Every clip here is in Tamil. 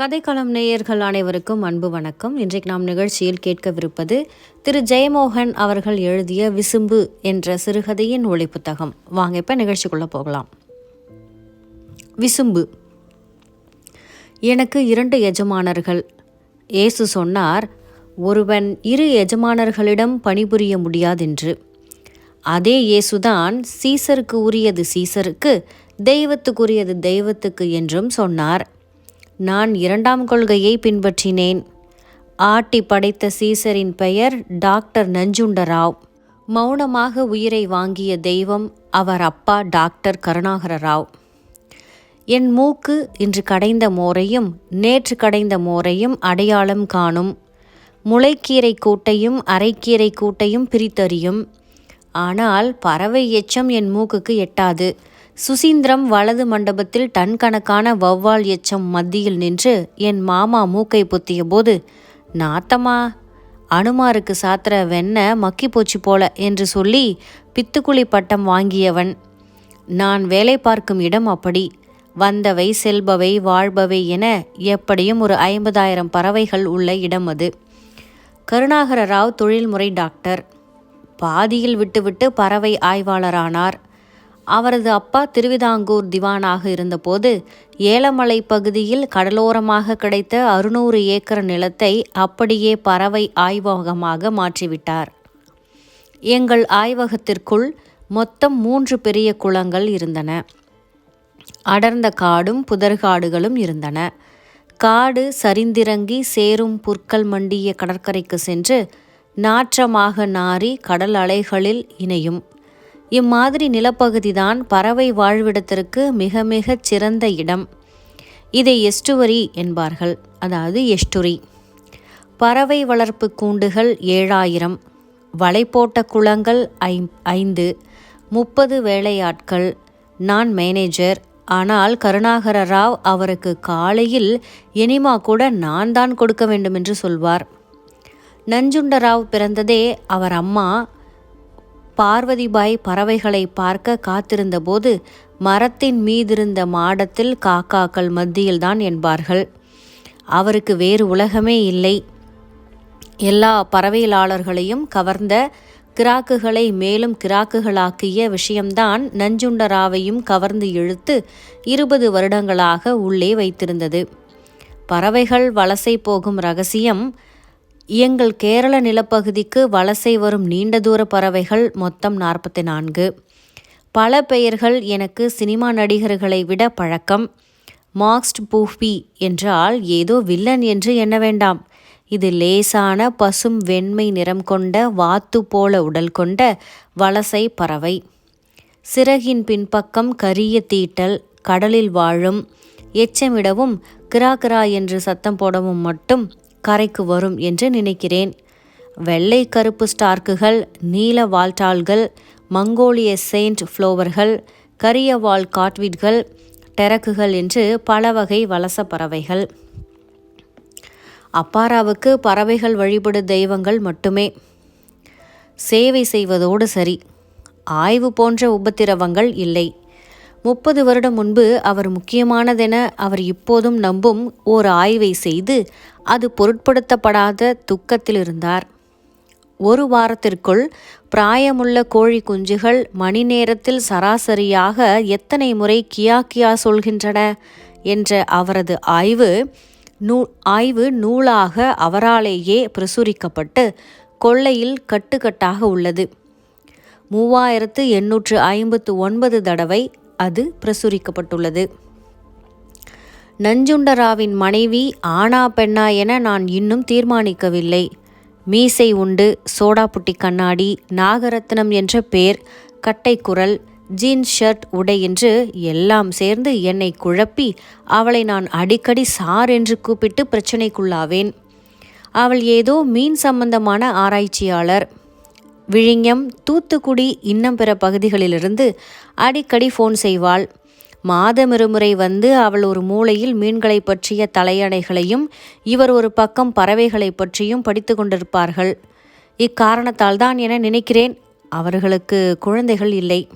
கதைக்களம் நேயர்கள் அனைவருக்கும் அன்பு வணக்கம். இன்றைக்கு நாம் நிகழ்ச்சியில் கேட்கவிருப்பது திரு ஜெயமோகன் அவர்கள் எழுதிய விசும்பு என்ற சிறுகதையின் ஒளி புத்தகம் வாங்க இப்போ நிகழ்ச்சிக்குள்ளே போகலாம். விசும்பு. எனக்கு இரண்டு எஜமானர்கள். இயேசு சொன்னார் ஒருவன் இரு எஜமானர்களிடம் பணிபுரிய முடியாதென்று. அதே இயேசுதான் சீசருக்கு உரியது சீசருக்கு தெய்வத்துக்குரியது தெய்வத்துக்கு என்றும் சொன்னார். நான் இரண்டாம் கொள்கையை பின்பற்றினேன். ஆட்டி படைத்த சீசரின் பெயர் டாக்டர் நஞ்சுண்டராவ். மௌனமாக உயிரை வாங்கிய தெய்வம் அவர் அப்பா டாக்டர் கருணாகர ராவ் என் மூக்கு இன்று கடைந்த மோரையும் நேற்று கடைந்த மோரையும் அடையாளம் காணும். முளைக்கீரை கூட்டையும் அரைக்கீரை கூட்டையும் பிரித்தறியும். ஆனால் பறவை எச்சம் என் மூக்குக்கு எட்டாது. சுசீந்திரம் வலது மண்டபத்தில் டன் கணக்கான வௌவால் எச்சம் மத்தியில் நின்று என் மாமா மூக்கை பொத்திய போது நாத்தம்மா அனுமாருக்கு சாத்திர வெண்ண மக்கி போச்சு போல என்று சொல்லி பித்துக்குழி பட்டம் வாங்கியவன். நான் வேலை பார்க்கும் இடம் அப்படி. வந்தவை செல்பவை வாழ்பவை என எப்படியும் ஒரு ஐம்பதாயிரம் பறவைகள் உள்ள இடம் அது. கருணாகர ராவ் தொழில்முறை டாக்டர். பாதியில் விட்டுவிட்டு பறவை ஆய்வாளரானார். அவரது அப்பா திருவிதாங்கூர் திவானாக இருந்தபோது ஏலமலை பகுதியில் கடலோரமாக கிடைத்த அறுநூறு ஏக்கர் நிலத்தை அப்படியே பறவை ஆய்வகமாக மாற்றிவிட்டார். எங்கள் ஆய்வகத்திற்குள் மொத்தம் மூன்று பெரிய குளங்கள் இருந்தன. அடர்ந்த காடும் புதர்காடுகளும் இருந்தன. காடு சரிந்திறங்கி சேரும் புற்கள் மண்டிய கடற்கரைக்கு சென்று நாற்றமாக நாரி கடல் அலைகளில் இணையும். இம்மாதிரி நிலப்பகுதிதான் பறவை வாழ்விடத்திற்கு மிக மிகச் சிறந்த இடம். இதை எஸ்டுவரி என்பார்கள். அதாவது எஸ்டுரி. பறவை வளர்ப்பு கூண்டுகள் ஏழாயிரம். வலை போட்ட குளங்கள் ஐ ஐந்து. முப்பது வேலையாட்கள். நான் மேனேஜர். ஆனால் கருணாகர ராவ் அவருக்கு காலையில் எனிமா கூட நான் தான் கொடுக்க வேண்டும் என்று சொல்வார் நஞ்சுண்டராவ் பிறந்ததே அவர் அம்மா பார்வதிபாய் பறவைகளை பார்க்க காத்திருந்தபோது மரத்தின் மீதிருந்த மாடத்தில் காக்காக்கள் மத்தியில்தான் என்பார்கள். அவருக்கு வேறு உலகமே இல்லை. எல்லா பறவையிலாளர்களையும் கவர்ந்த கிராக்குகளை மேலும் கிராக்குகளாக்கிய விஷயம்தான் நஞ்சுண்டராவையும் கவர்ந்து இழுத்து இருபது வருடங்களாக உள்ளே வைத்திருந்தது. பறவைகள் வலசை போகும் ரகசியம் எங்கள் கேரள நிலப்பகுதிக்கு வலசை வரும் நீண்ட தூர பறவைகள் மொத்தம் நாற்பத்தி நான்கு பல பெயர்கள் எனக்கு சினிமா நடிகர்களை விட பழக்கம். மாக்ஸ்ட் பூஃபி என்றால் ஏதோ வில்லன் என்று எண்ண வேண்டாம். இது லேசான பசும் வெண்மை நிறம் கொண்ட வாத்து போல உடல் கொண்ட வலசை பறவை. சிறகின் பின்பக்கம் கரிய தீட்டல் கடலில் வாழும் எச்சமிடவும் கிரா கிரா என்று சத்தம் போடவும் மட்டும் கரைக்கு வரும் என்று நினைக்கிறேன். வெள்ளை கருப்பு ஸ்டார்க்குகள் நீல வால்டால்கள் மங்கோலிய செயின்ட் ஃப்ளோவர்கள் கரிய வால் காட்விட்கள் டெரக்குகள் என்று பல வகை வலச பறவைகள் அப்பாராவுக்கு பறவைகள் வழிபடு தெய்வங்கள் மட்டுமே. சேவை செய்வதோடு சரி. ஆய்வு போன்ற உபத்திரவங்கள் இல்லை. முப்பது வருடம் முன்பு அவர் முக்கியமானதென அவர் இப்போதும் நம்பும் ஓர் ஆய்வை செய்து அது பொருட்படுத்தப்படாத துக்கத்தில் இருந்தார் ஒரு வாரத்திற்குள் பிராயமுள்ள கோழி குஞ்சுகள் மணி நேரத்தில் சராசரியாக எத்தனை முறை கியா கியா சொல்கின்றன என்ற அவரது ஆய்வு நூ ஆய்வு நூலாக அவராலேயே பிரசுரிக்கப்பட்டு கொள்ளையில் கட்டுக்கட்டாக உள்ளது. மூவாயிரத்து எண்ணூற்று ஐம்பத்து ஒன்பது தடவை அது பிரசுரிக்கப்பட்டுள்ளது. நஞ்சுண்டராவின் மனைவி ஆனா பெண்ணா என நான் இன்னும் தீர்மானிக்கவில்லை. மீசை உண்டு சோடாப்புட்டி கண்ணாடி நாகரத்னம் என்ற பேர் கட்டைக்குரல் ஜீன்ஸ் ஷர்ட் உடை என்று எல்லாம் சேர்ந்து என்னை குழப்பி அவளை நான் அடிக்கடி சார் என்று கூப்பிட்டு பிரச்சனைக்குள்ளாவேன். அவள் ஏதோ மீன் சம்பந்தமான ஆராய்ச்சியாளர். விழிஞம் தூத்துக்குடி இன்னம் பிற பகுதிகளிலிருந்து அடிக்கடி ஃபோன் செய்வாள். மாதமிருமுறை வந்து அவள் ஒரு மூலையில் மீன்களை பற்றிய தலையணைகளையும் இவர் ஒரு பக்கம் பறவைகளை பற்றியும் படித்து கொண்டிருப்பார்கள். இக்காரணத்தால் தான் என நினைக்கிறேன் அவர்களுக்கு குழந்தைகள் இல்லை.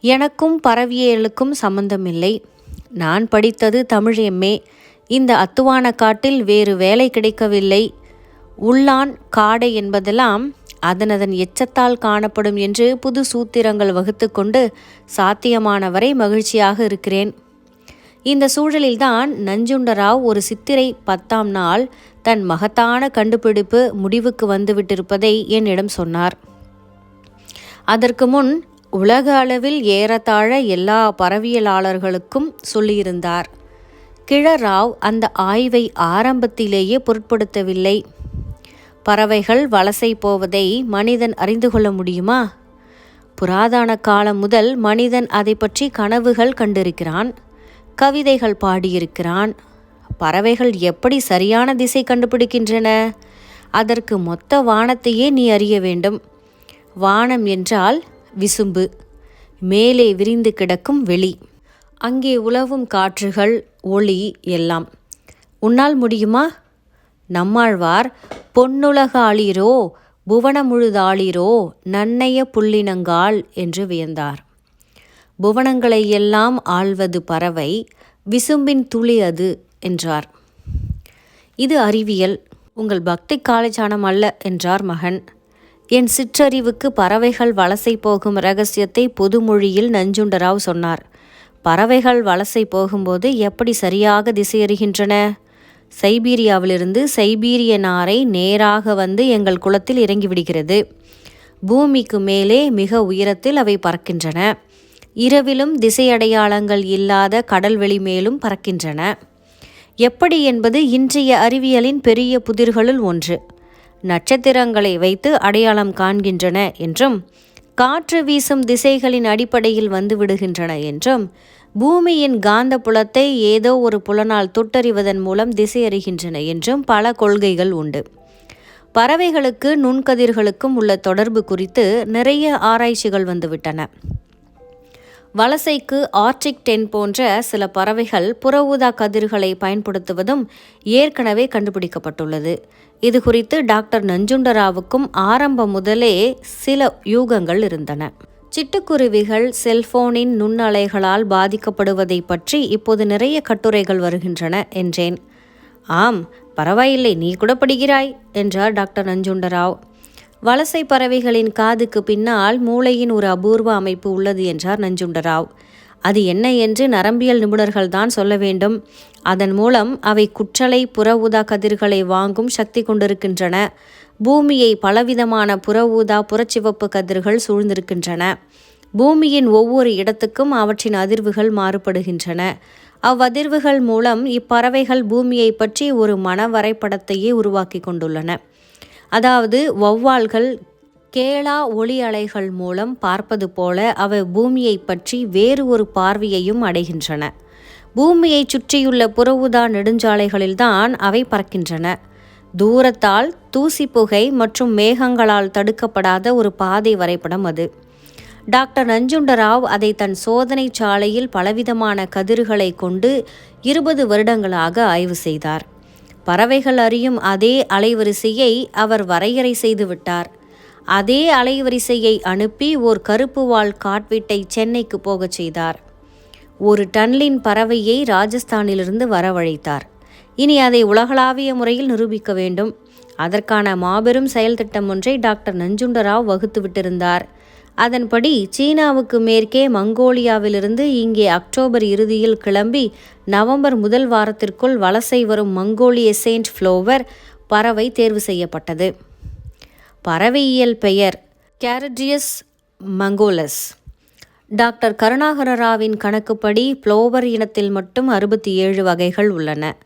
எனக்கும் பறவியலுக்கும் சம்பந்தமில்லை நான் படித்தது தமிழ் எம்ஏ. இந்த அத்துவான காட்டில் வேறு வேலை கிடைக்கவில்லை. உள்ளான் காடை என்பதெல்லாம் அதனதன் எச்சத்தால் காணப்படும் என்று புது சூத்திரங்கள் வகுத்து கொண்டு சாத்தியமானவரை மகிழ்ச்சியாக இருக்கிறேன். இந்த சூழலில்தான் நஞ்சுண்டராவ் ஒரு சித்திரை பத்தாம் நாள் தன் மகத்தான கண்டுபிடிப்பு முடிவுக்கு வந்துவிட்டிருப்பதை என்னிடம் சொன்னார். அதற்கு முன் உலக அளவில் ஏறத்தாழ எல்லா பறவியலாளர்களுக்கும் சொல்லியிருந்தார். கிழராவ் அந்த ஆய்வை ஆரம்பத்திலேயே பொருட்படுத்தவில்லை. பறவைகள் வலசை போவதை மனிதன் அறிந்து கொள்ள முடியுமா? புராதன காலம் முதல் மனிதன் அதை பற்றி கனவுகள் கண்டிருக்கிறான் கவிதைகள் பாடியிருக்கிறான். பறவைகள் எப்படி சரியான திசை கண்டுபிடிக்கின்றன? அதற்கு மொத்த வானத்தையே நீ அறிய வேண்டும். வானம் என்றால் விசும்பு மேலே விரிந்து கிடக்கும் வெளி. அங்கே உலவும் காற்றுகள் ஒளி எல்லாம். உன்னால் முடியுமா? நம்மாழ்வார் பொன்னுலக ஆளீரோ புவனமுழுதாளீரோ நன்னைய புள்ளினங்கால் என்று வியந்தார். புவனங்களை எல்லாம் ஆள்வது பறவை விசும்பின் துளி அது என்றார். இது அறிவியல். உங்கள் பக்தி காலைச்சானம் அல்ல என்றார் மகன். என் சிற்றறிவுக்கு பறவைகள் வலசை போகும் ரகசியத்தை பொதுமொழியில் நஞ்சுண்டராவ் சொன்னார். பறவைகள் வலசை போகும்போது எப்படி சரியாக திசையறிகின்றன? சைபீரியாவிலிருந்து சைபீரிய நாரை நேராக வந்து எங்கள் குளத்தில் இறங்கிவிடுகிறது பூமிக்கு மேலே மிக உயரத்தில் அவை பறக்கின்றன. இரவிலும் திசையடையாளங்கள் இல்லாத கடல்வெளி மேலும் பறக்கின்றன. எப்படி என்பது இன்றைய அறிவியலின் பெரிய புதிர்களுள் ஒன்று. நட்சத்திரங்களை வைத்து அடையாளம் காண்கின்றன என்றும் காற்று வீசும் திசைகளின் அடிப்படையில் வந்து விடுகின்றன என்றும் பூமியின் காந்த புலத்தை ஏதோ ஒரு புலனால் தொட்டறிவதன் மூலம் திசையறிகின்றன என்றும் பல கொள்கைகள் உண்டு. பறவைகளுக்கு நுண்கதிர்களுக்கும் உள்ள தொடர்பு குறித்து நிறைய ஆராய்ச்சிகள் வந்துவிட்டன. வலசைக்கு ஆர்டிக் டென் போன்ற சில பறவைகள் புற ஊதா கதிர்களை பயன்படுத்துவதும் ஏற்கனவே கண்டுபிடிக்கப்பட்டுள்ளது. இது குறித்து டாக்டர் நஞ்சுண்டராவுக்கும் ஆரம்பம் முதலே சில யூகங்கள் இருந்தன. சிட்டுக்குருவிகள் செல்போனின் நுண்ணலைகளால் பாதிக்கப்படுவதை பற்றி இப்போது நிறைய கட்டுரைகள் வருகின்றன என்றேன். ஆம் பரவாயில்லை நீ கூட படிக்கிறாய் என்றார் டாக்டர் நஞ்சுண்டராவ். வலசை பறவைகளின் காதுக்கு பின்னால் மூளையின் ஒரு அபூர்வ அமைப்பு உள்ளது என்றார் நஞ்சுண்டராவ். அது என்ன என்று நரம்பியல் நிபுணர்கள் தான் சொல்ல வேண்டும். அதன் மூலம் அவை குற்றலை புற ஊதா கதிர்களை வாங்கும் சக்தி கொண்டிருக்கின்றன. பூமியை பலவிதமான புற ஊதா புறச்சிவப்பு கதிர்கள் சூழ்ந்திருக்கின்றன. பூமியின் ஒவ்வொரு இடத்துக்கும் அவற்றின் அதிர்வுகள் மாறுபடுகின்றன. அவ்வதிர்வுகள் மூலம் இப்பறவைகள் பூமியை பற்றி ஒரு மன வரைபடத்தையே உருவாக்கி கொண்டுள்ளன. அதாவது வௌவால்கள் கேளா ஒளி அலைகள் மூலம் பார்ப்பது போல அவை பூமியை பற்றி வேறு ஒரு பார்வையையும் அடைகின்றன. பூமியை சுற்றியுள்ள புறவுதா நெடுஞ்சாலைகளில்தான் அவை பறக்கின்றன. தூரத்தால் தூசி புகை மற்றும் மேகங்களால் தடுக்கப்படாத ஒரு பாதை வரைபடம் அது. டாக்டர் நஞ்சுண்டராவ் அதை தன் சோதனை சாலையில் பலவிதமான கதிர்களை கொண்டு இருபது வருடங்களாக ஆய்வு செய்தார். பறவைகள் அறியும் அதே அலைவரிசையை அவர் வரையறை செய்துவிட்டார். அதே அலைவரிசையை அனுப்பி ஓர் கருப்பு வால் காட்வீட்டை சென்னைக்கு போகச் செய்தார். ஒரு டன்லின் பறவையை ராஜஸ்தானிலிருந்து வரவழைத்தார். இனி அதை உலகளாவிய முறையில் நிரூபிக்க வேண்டும். அதற்கான மாபெரும் செயல்திட்டம் ஒன்றை டாக்டர் நஞ்சுண்டராவ் வகுத்து விட்டிருந்தார் அதன்படி சீனாவுக்கு மேற்கே மங்கோலியாவிலிருந்து இங்கே அக்டோபர் இறுதியில் கிளம்பி நவம்பர் முதல் வாரத்திற்குள் வலசை வரும் மங்கோலிய செயின்ட் ஃப்ளோவர் பறவை தேர்வு செய்யப்பட்டது. பறவையியல் பெயர் கேரட்ரியஸ் மங்கோலஸ். டாக்டர் கருணாகர ராவின் கணக்குப்படி ஃப்ளோவர் இனத்தில் மட்டும் அறுபத்தி ஏழு வகைகள் உள்ளன.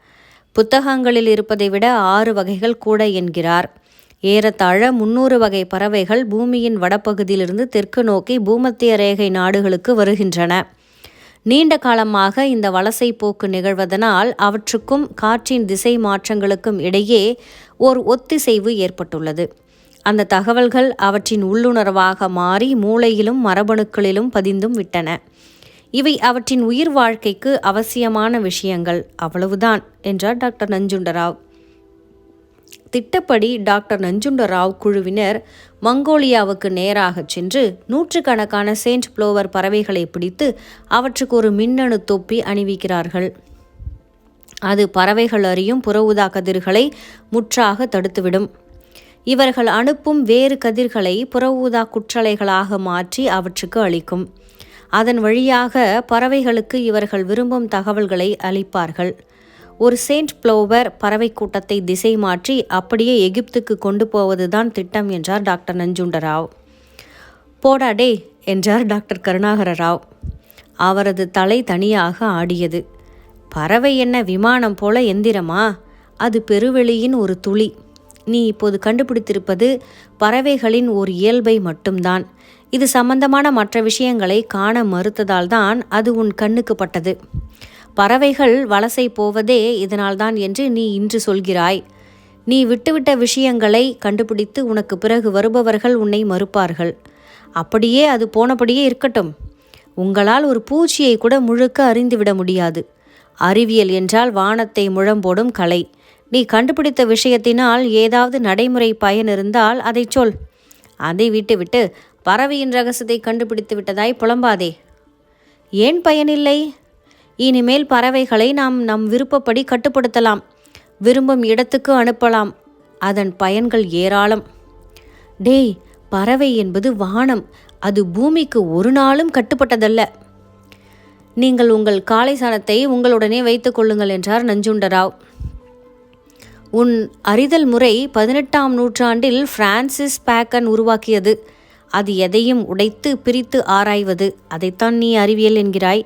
புத்தகங்களில் இருப்பதை விட ஆறு வகைகள் கூட என்கிறார். ஏறத்தாழ முன்னூறு வகை பறவைகள் பூமியின் வடப்பகுதியிலிருந்து தெற்கு நோக்கி பூமத்திய ரேகை நாடுகளுக்கு வருகின்றன. நீண்ட காலமாக இந்த வலசை போக்கு நிகழ்வதனால் அவற்றுக்கும் காற்றின் திசை மாற்றங்களுக்கும் இடையே ஓர் ஒத்திசைவு ஏற்பட்டுள்ளது. அந்த தகவல்கள் அவற்றின் உள்ளுணர்வாக மாறி மூளையிலும் மரபணுக்களிலும் பதிந்தும் விட்டன. இவை அவற்றின் உயிர் வாழ்க்கைக்கு அவசியமான விஷயங்கள். அவ்வளவுதான் என்றார் டாக்டர் நஞ்சுண்டராவ். திட்டப்படி டாக்டர் நஞ்சுண்ட ராவ் குழுவினர் மங்கோலியாவுக்கு நேராக சென்று நூற்றுக்கணக்கான செயின்ட் புளோவர் பறவைகளை பிடித்து அவற்றுக்கு ஒரு மின்னணு தொப்பி அணிவிக்கிறார்கள். அது பறவைகள் அறியும் புற ஊதா கதிர்களை முற்றாக தடுத்துவிடும். இவர்கள் அனுப்பும் வேறு கதிர்களை புற ஊதா குற்றலைகளாக மாற்றி அவற்றுக்கு அளிக்கும். அதன் வழியாக பறவைகளுக்கு இவர்கள் விரும்பும் தகவல்களை அளிப்பார்கள். ஒரு செயின்ட் ப்ளோவர் பறவை கூட்டத்தை திசை மாற்றி அப்படியே எகிப்துக்கு கொண்டு போவதுதான் திட்டம் என்றார் டாக்டர் நஞ்சுண்டராவ். போடா டே என்றார் டாக்டர் கருணாகர ராவ் அவரது தலை தனியாக ஆடியது. பறவை என்ன விமானம் போல எந்திரமா? அது பெருவெளியின் ஒரு துளி. நீ இப்போது கண்டுபிடித்திருப்பது பறவைகளின் ஒரு இயல்பை மட்டும்தான். இது சம்பந்தமான மற்ற விஷயங்களை காண மறுத்ததால்தான் அது உன் கண்ணுக்கு பட்டது. பறவைகள் வலசை போவதே இதனால்தான் என்று நீ இன்று சொல்கிறாய். நீ விட்டுவிட்ட விஷயங்களை கண்டுபிடித்து உனக்கு பிறகு வருபவர்கள் உன்னை மறுப்பார்கள். அப்படியே அது போனபடியே இருக்கட்டும். உங்களால் ஒரு பூச்சியை கூட முழுக்க அறிந்துவிட முடியாது. அறிவியல் என்றால் வானத்தை முழம்போடும் கலை. நீ கண்டுபிடித்த விஷயத்தினால் ஏதாவது நடைமுறை பயன் இருந்தால் அதை சொல். அதை விட்டுவிட்டு பறவையின் ரகசியத்தை கண்டுபிடித்து விட்டதாய் புலம்பாதே. ஏன் பயனில்லை? இனிமேல் பறவைகளை நாம் நம் விருப்பப்படி கட்டுப்படுத்தலாம். விரும்பும் இடத்துக்கு அனுப்பலாம். அதன் பயன்கள் ஏராளம். டேய் பறவை என்பது வானம். அது பூமிக்கு ஒரு நாளும் கட்டுப்பட்டதல்ல. நீங்கள் உங்கள் காலை சாணத்தை உங்களுடனே வைத்துக் கொள்ளுங்கள் என்றார் நஞ்சுண்டராவ். உன் அறிதல் முறை பதினெட்டாம் நூற்றாண்டில் பிரான்சிஸ் பேக்கன் உருவாக்கியது. அது எதையும் உடைத்து பிரித்து ஆராய்வது. அதைத்தான் நீ அறிவியல் என்கிறாய்.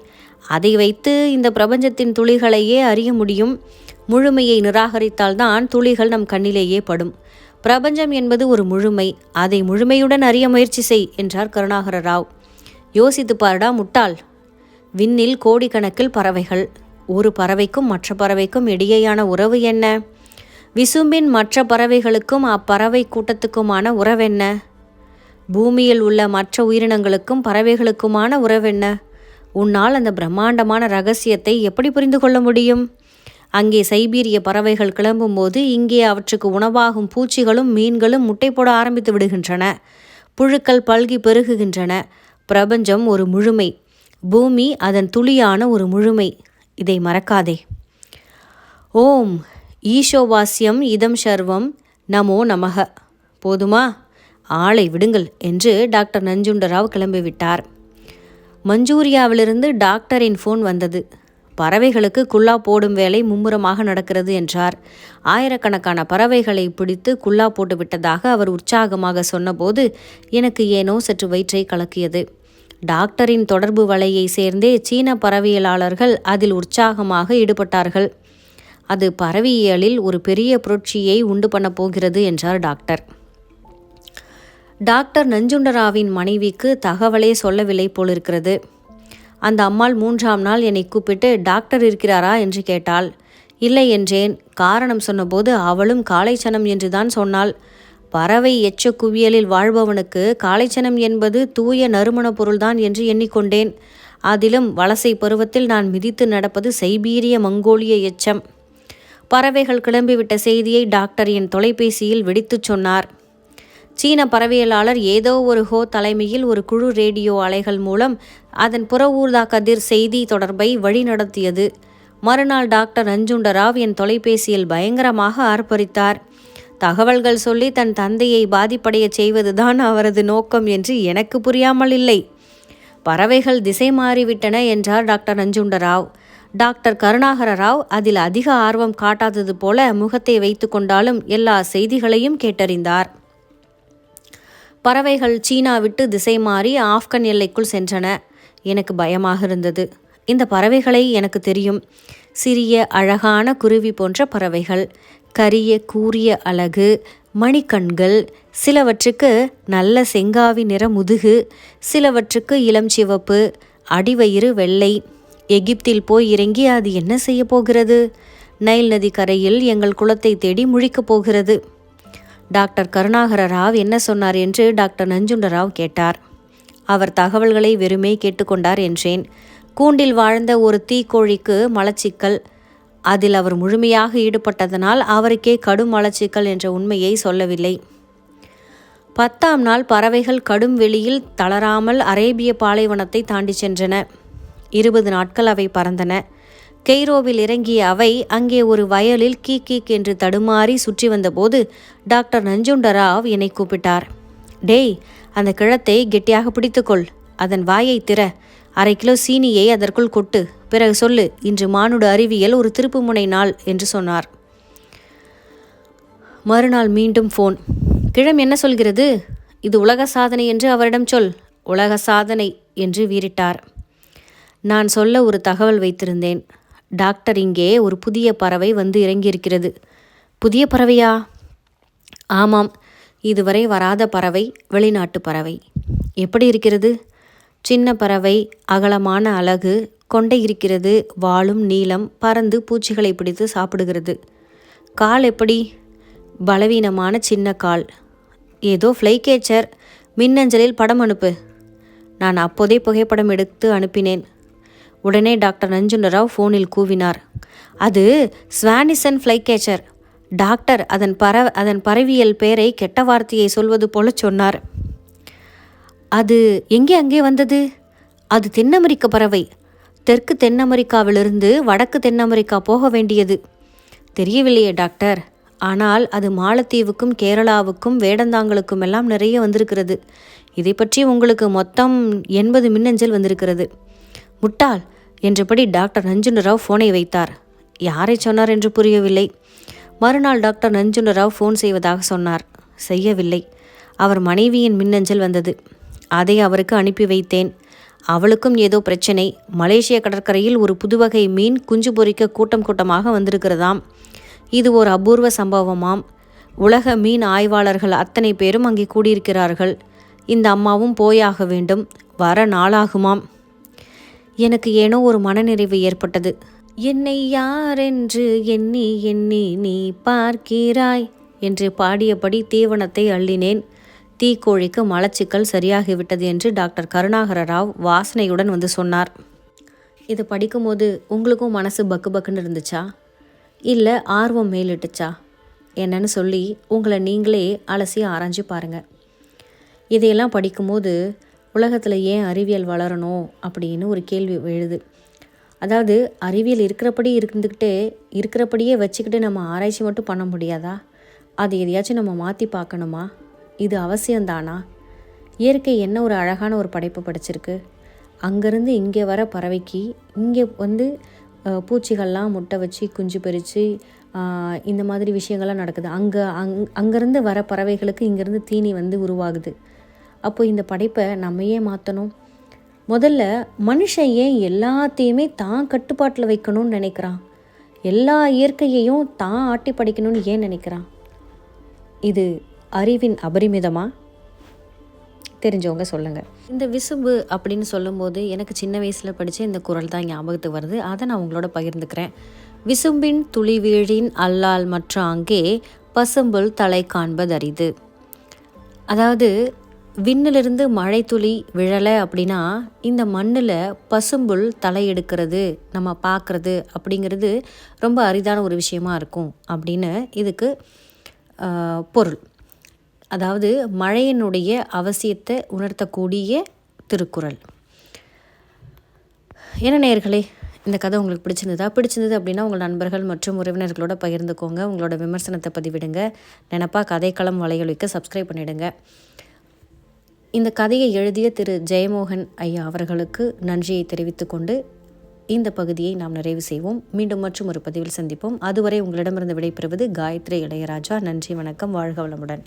அதை வைத்து இந்த பிரபஞ்சத்தின் துளிகளையே அறிய முடியும். முழுமையை நிராகரித்தால்தான் துளிகள் நம் கண்ணிலேயே படும். பிரபஞ்சம் என்பது ஒரு முழுமை. அதை முழுமையுடன் அறிய முயற்சி செய் என்றார் கருணாகர ராவ். யோசித்து பாருடா முட்டாள். விண்ணில் கோடிக்கணக்கில் பறவைகள். ஒரு பறவைக்கும் மற்ற பறவைக்கும் இடையேயான உறவு என்ன? விசும்பின் மற்ற பறவைகளுக்கும் அப்பறவை கூட்டத்துக்குமான உறவென்ன? பூமியில் உள்ள மற்ற உயிரினங்களுக்கும் பறவைகளுக்குமான உறவென்ன? உன்னால் அந்த பிரம்மாண்டமான ரகசியத்தை எப்படி புரிந்து கொள்ள முடியும்? அங்கே சைபீரிய பறவைகள் கிளம்பும்போது இங்கே அவற்றுக்கு உணவாகும் பூச்சிகளும் மீன்களும் முட்டை போட ஆரம்பித்து விடுகின்றன. புழுக்கள் பல்கி பெருகுகின்றன. பிரபஞ்சம் ஒரு முழுமை. பூமி அதன் துளியான ஒரு முழுமை. இதை மறக்காதே. ஓம். ஈஷோவாஸ்யம் இதம் சர்வம் நமோ நமக. போதுமா? ஆளை விடுங்கள் என்று டாக்டர் நஞ்சுண்டராவ் கிளம்பிவிட்டார். மஞ்சூரியாவிலிருந்து டாக்டரின் ஃபோன் வந்தது. பறவைகளுக்கு குல்லா போடும் வேலை மும்முரமாக நடக்கிறது என்றார். ஆயிரக்கணக்கான பறவைகளை பிடித்து குல்லா போட்டு விட்டதாக அவர் உற்சாகமாக சொன்னபோது எனக்கு ஏனோ சற்று வயிற்றை கலக்கியது. டாக்டரின் தொடர்பு வலையை சேர்ந்தே சீன பறவையலாளர்கள் அதில் உற்சாகமாக ஈடுபட்டார்கள். அது பறவையியலில் ஒரு பெரிய புரட்சியை உண்டு பண்ண போகிறது என்றார் டாக்டர். டாக்டர் நஞ்சுண்டராவின் மனைவிக்கு தகவலே சொல்லவில்லை போலிருக்கிறது. அந்த அம்மாள் மூன்றாம் நாள் என்னை கூப்பிட்டு டாக்டர் இருக்கிறாரா? என்று கேட்டாள். இல்லை என்றேன். காரணம் சொன்னபோது அவளும் காளைச்சனம் என்றுதான் சொன்னாள். பறவை எச்ச குவியலில் வாழ்பவனுக்கு காளைச்சனம் என்பது தூய நறுமண பொருள்தான் என்று எண்ணிக்கொண்டேன். அதிலும் வலசை பருவத்தில் நான் மிதித்து நடப்பது சைபீரிய மங்கோலிய எச்சம். பறவைகள் கிளம்பிவிட்ட செய்தியை டாக்டர் என் தொலைபேசியில் வெடித்துச் சொன்னார். சீன பறவையலாளர் ஏதோ ஒரு ஹோ தலைமையில் ஒரு குழு ரேடியோ அலைகள் மூலம் அதன் புற ஊர்தா கதிர் செய்தி தொடர்பை வழிநடத்தியது. மறுநாள் டாக்டர் அஞ்சுண்டராவ் என் தொலைபேசியில் பயங்கரமாக ஆர்ப்பரித்தார். தகவல்கள் சொல்லி தன் தந்தையை பாதிப்படையச் செய்வதுதான் அவரது நோக்கம் என்று எனக்கு புரியாமல் இல்லை. பறவைகள் திசை மாறிவிட்டன என்றார் டாக்டர் நஞ்சுண்டராவ் டாக்டர் கருணாகர ராவ் அதில் அதிக ஆர்வம் காட்டாதது போல முகத்தை வைத்து கொண்டாலும் எல்லா செய்திகளையும் கேட்டறிந்தார். பறவைகள் சீனா விட்டு திசை மாறி ஆப்கன் எல்லைக்குள் சென்றன. எனக்கு பயமாக இருந்தது. இந்த பறவைகளை எனக்கு தெரியும். சிறிய அழகான குருவி போன்ற பறவைகள் கரிய கூரிய அழகு மணிக்கண்கள் சிலவற்றுக்கு நல்ல செங்காவி நிற முதுகு சிலவற்றுக்கு இளம் சிவப்பு அடிவயிறு வெள்ளை. எகிப்தில் போய் இறங்கி அது என்ன செய்ய போகிறது? நைல் நதி கரையில் எங்கள் குளத்தை தேடி முழிக்கப் போகிறது. டாக்டர் கருணாகர ராவ் என்ன சொன்னார் என்று டாக்டர் நஞ்சுண்டராவ் கேட்டார். அவர் தகவல்களை வெறுமே கேட்டுக்கொண்டார் என்றேன். கூண்டில் வாழ்ந்த ஒரு தீக்கோழிக்கு மலச்சிக்கல். அதில் அவர் முழுமையாக ஈடுபட்டதனால் அவருக்கே கடும் மலச்சிக்கல் என்ற உண்மையை சொல்லவில்லை. பத்தாம் நாள் பறவைகள் கடும் வெளியில் தளராமல் அரேபிய பாலைவனத்தை தாண்டி சென்றன. இருபது நாட்கள் அவை பறந்தன. கெய்ரோவில் இறங்கிய அவை அங்கே ஒரு வயலில் கீக் கீக் என்று தடுமாறி சுற்றி வந்தபோது டாக்டர் நஞ்சுண்டராவ் என்னை கூப்பிட்டார். டேய் அந்த கிழத்தை கெட்டியாக பிடித்துக்கொள். அதன் வாயை திற. அரை கிலோ சீனியை அதற்குள் கொட்டு. பிறகு சொல்லு இன்று மானுட அறிவியல் ஒரு திருப்புமுனை நாள் என்று சொன்னார். மறுநாள் மீண்டும் ஃபோன். கிழம் என்ன சொல்கிறது? இது உலக சாதனை என்று அவரிடம் சொல். உலக சாதனை என்று வீறிட்டார். நான் சொல்ல ஒரு தகவல் வைத்திருந்தேன். டாக்டர் இங்கே ஒரு புதிய பறவை வந்து இறங்கியிருக்கிறது. புதிய பறவையா? ஆமாம் இதுவரை வராத பறவை வெளிநாட்டு பறவை. எப்படி இருக்கிறது? சின்ன பறவை அகலமான அழகு கொண்டை இருக்கிறது வாழும் நீளம் பறந்து பூச்சிகளை பிடித்து சாப்பிடுகிறது. கால் எப்படி? பலவீனமான சின்ன கால். ஏதோ ஃப்ளைகேச்சர் மின்னஞ்சலில் படம் அனுப்பு. நான் அப்போதே புகைப்படம் எடுத்து அனுப்பினேன். உடனே டாக்டர் நஞ்சுண்டராவ் ஃபோனில் கூவினார். அது ஸ்வானிசன் ஃப்ளைகேச்சர். டாக்டர் அதன் பற அதன் பறவியல் பெயரை கெட்ட வார்த்தையை சொல்வது போல சொன்னார். அது எங்கே அங்கே வந்தது? அது தென் அமெரிக்க பறவை. தெற்கு தென் அமெரிக்காவிலிருந்து வடக்கு தென் அமெரிக்கா போக வேண்டியது. தெரியவில்லையே டாக்டர். ஆனால் அது மாலத்தீவுக்கும் கேரளாவுக்கும் வேடந்தாங்களுக்கும் எல்லாம் நிறைய வந்திருக்கிறது. இதை பற்றி உங்களுக்கு மொத்தம் எண்பது மின்னஞ்சல் வந்திருக்கிறது. முட்டாள் என்றபடி டாக்டர் நஞ்சுண்டராவ் ஃபோனை வைத்தார். யாரை சொன்னார் என்று புரியவில்லை. மறுநாள் டாக்டர் நஞ்சுண்டராவ் ஃபோன் செய்வதாக சொன்னார். செய்யவில்லை. அவர் மனைவியின் மின்னஞ்சல் வந்தது. அதை அவருக்கு அனுப்பி வைத்தேன். அவளுக்கும் ஏதோ பிரச்சனை. மலேசிய கடற்கரையில் ஒரு புதுவகை மீன் குஞ்சு பொறிக்க கூட்டம் கூட்டமாக வந்திருக்கிறதாம். இது ஒரு அபூர்வ சம்பவமாம். உலக மீன் ஆய்வாளர்கள் அத்தனை பேரும் அங்கே கூடியிருக்கிறார்கள். இந்த அம்மாவும் போயாக வேண்டும். வர நாளாகுமாம். எனக்கு ஏனோ ஒரு மனநிறைவு ஏற்பட்டது. என்னை யாரென்று எண்ணி எண்ணி நீ பார்க்கிறாய்? என்று பாடியபடி தீவனத்தை அள்ளினேன். தீக்கோழிக்கு மலச்சிக்கல் சரியாகிவிட்டது என்று டாக்டர் கருணாகர ராவ் வாசனையுடன் வந்து சொன்னார். இது படிக்கும்போது உங்களுக்கும் மனசு பக்கு பக்குன்னு இருந்துச்சா? இல்லை ஆர்வம் மேலிட்டுச்சா? என்னன்னு சொல்லி உங்களை நீங்களே அலசி ஆராய்ஞ்சு பாருங்கள் இதையெல்லாம் படிக்கும்போது உலகத்தில் ஏன் அறிவியல் வளரணும் அப்படின்னு ஒரு கேள்வி எழுது. அதாவது அறிவியல் இருக்கிறபடி இருந்துக்கிட்டே இருக்கிறபடியே வச்சுக்கிட்டு நம்ம ஆராய்ச்சி மட்டும் பண்ண முடியாதா? அது எதையாச்சும் நம்ம மாற்றி பார்க்கணுமா? இது அவசியம்தானா? இயற்கை என்ன ஒரு அழகான ஒரு படைப்பு படைச்சிருக்கு? அங்கேருந்து இங்கே வர பறவைக்கு இங்கே வந்து பூச்சிகள்லாம் முட்டை வச்சு குஞ்சு பறித்து இந்த மாதிரி விஷயங்கள்லாம் நடக்குது. அங்கே அங் அங்கேருந்து வர பறவைகளுக்கு இங்கேருந்து தீனி வந்து உருவாகுது. அப்போ இந்த படைப்பை நம்ம ஏன் மாற்றணும் முதல்ல மனுஷன் ஏன் எல்லாத்தையுமே தான் கட்டுப்பாட்டில் வைக்கணும்னு நினைக்கிறான்? எல்லா இயற்கையையும் தான் ஆட்டி படிக்கணும்னு ஏன் நினைக்கிறான்? இது அறிவின் அபரிமிதமா? தெரிஞ்சவங்க சொல்லுங்கள் இந்த விசும்பு அப்படின்னு சொல்லும்போது எனக்கு சின்ன வயசில் படித்த இந்த குரல் தான் ஞாபகத்துக்கு வருது. அதை நான் உங்களோட பகிர்ந்துக்கிறேன். விசும்பின் துளி வீழின் அல்லால் மற்ற அங்கே பசும்புல் தலை காண்பதரிது. அதாவது விண்ணிலிருந்து மழை துளி விழலை அப்படின்னா இந்த மண்ணில் பசும்புல் தலை எடுக்கிறது நம்ம பார்க்குறது அப்படிங்கிறது ரொம்ப அரிதான ஒரு விஷயமா இருக்கும் அப்படின்னு இதுக்கு பொருள். அதாவது மழையினுடைய அவசியத்தை உணர்த்தக்கூடிய திருக்குறள். என்ன நேர்களே இந்த கதை உங்களுக்கு பிடிச்சிருந்ததா? பிடிச்சிருந்தது அப்படின்னா உங்கள் நண்பர்கள் மற்றும் உறவினர்களோட பகிர்ந்துக்கோங்க. உங்களோட விமர்சனத்தை பதிவிடுங்க. நினப்பா கதைக்களம் வலையொலிக்க சப்ஸ்கிரைப் பண்ணிவிடுங்க இந்த கதையை எழுதிய திரு ஜெயமோகன் ஐயா அவர்களுக்கு நன்றியை தெரிவித்துக்கொண்டு இந்த பகுதியை நாம் நிறைவு செய்வோம். மீண்டும் மற்றும் ஒரு பதிவில் சந்திப்போம். அதுவரை உங்களிடமிருந்து விடைபெறுவது காயத்ரி இளையராஜா. நன்றி வணக்கம். வாழ்க வளமுடன்.